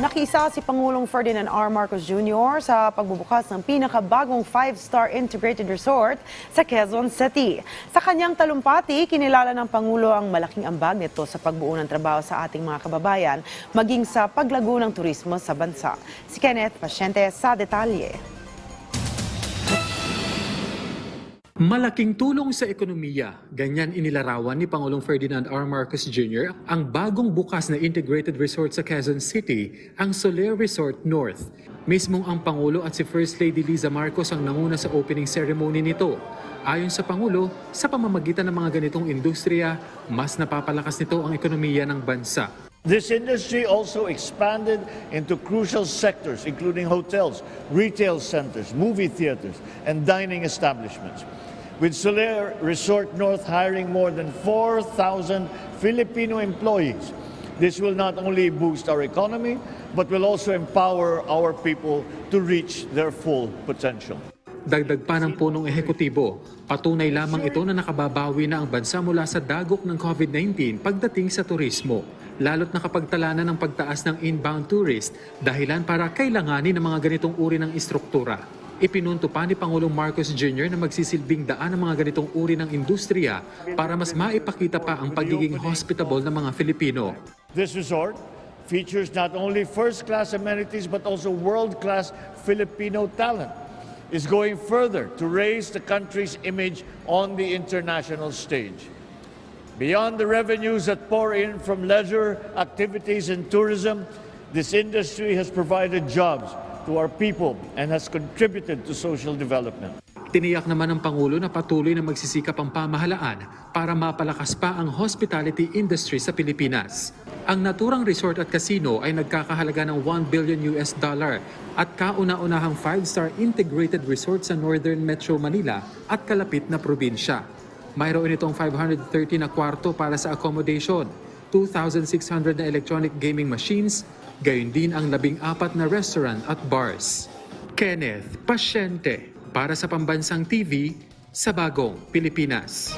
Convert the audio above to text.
Nakisa si Pangulong Ferdinand R. Marcos Jr. sa pagbubukas ng pinakabagong five-star integrated resort sa Quezon City. Sa kanyang talumpati, kinilala ng Pangulo ang malaking ambag nito sa pagbuo ng trabaho sa ating mga kababayan, maging sa paglago ng turismo sa bansa. Si Kenneth Pasyente sa detalye. Malaking tulong sa ekonomiya, ganyan inilarawan ni Pangulong Ferdinand R. Marcos Jr. ang bagong bukas na integrated resort sa Quezon City, ang Soler Resort North. Mismong ang Pangulo at si First Lady Liza Marcos ang nanguna sa opening ceremony nito. Ayon sa Pangulo, sa pamamagitan ng mga ganitong industriya, mas napapalakas nito ang ekonomiya ng bansa. This industry also expanded into crucial sectors, including hotels, retail centers, movie theaters, and dining establishments. With Soler Resort North hiring more than 4,000 Filipino employees, this will not only boost our economy, but will also empower our people to reach their full potential. Dagdag pa ng punong ehekutibo, patunay lamang ito na nakababawi na ang bansa mula sa dagok ng COVID-19 pagdating sa turismo. Lalo't nakapagtalanan ng pagtaas ng inbound tourist dahilan para kailanganin ng mga ganitong uri ng istruktura. Ipinunto pa ni Pangulong Marcos Jr. na magsisilbing daan ng mga ganitong uri ng industriya para mas maipakita pa ang pagiging hospitable ng mga Filipino. This resort features not only first-class amenities but also world-class Filipino talent. Is going further to raise the country's image on the international stage. Beyond the revenues that pour in from leisure activities and tourism, this industry has provided jobs to our people and has contributed to social development. Tiniyak naman ng Pangulo na patuloy na magsisikap ang pamahalaan para mapalakas pa ang hospitality industry sa Pilipinas. Ang naturang resort at casino ay nagkakahalaga ng 1 billion US dollar at kauna-unahang 5-star integrated resort sa Northern Metro Manila at kalapit na probinsya. Mayroon itong 530 na kwarto para sa accommodation, 2,600 na electronic gaming machines, gayon din ang labing apat na restaurant at bars. Kenneth Pasyente para sa Pambansang TV sa Bagong Pilipinas.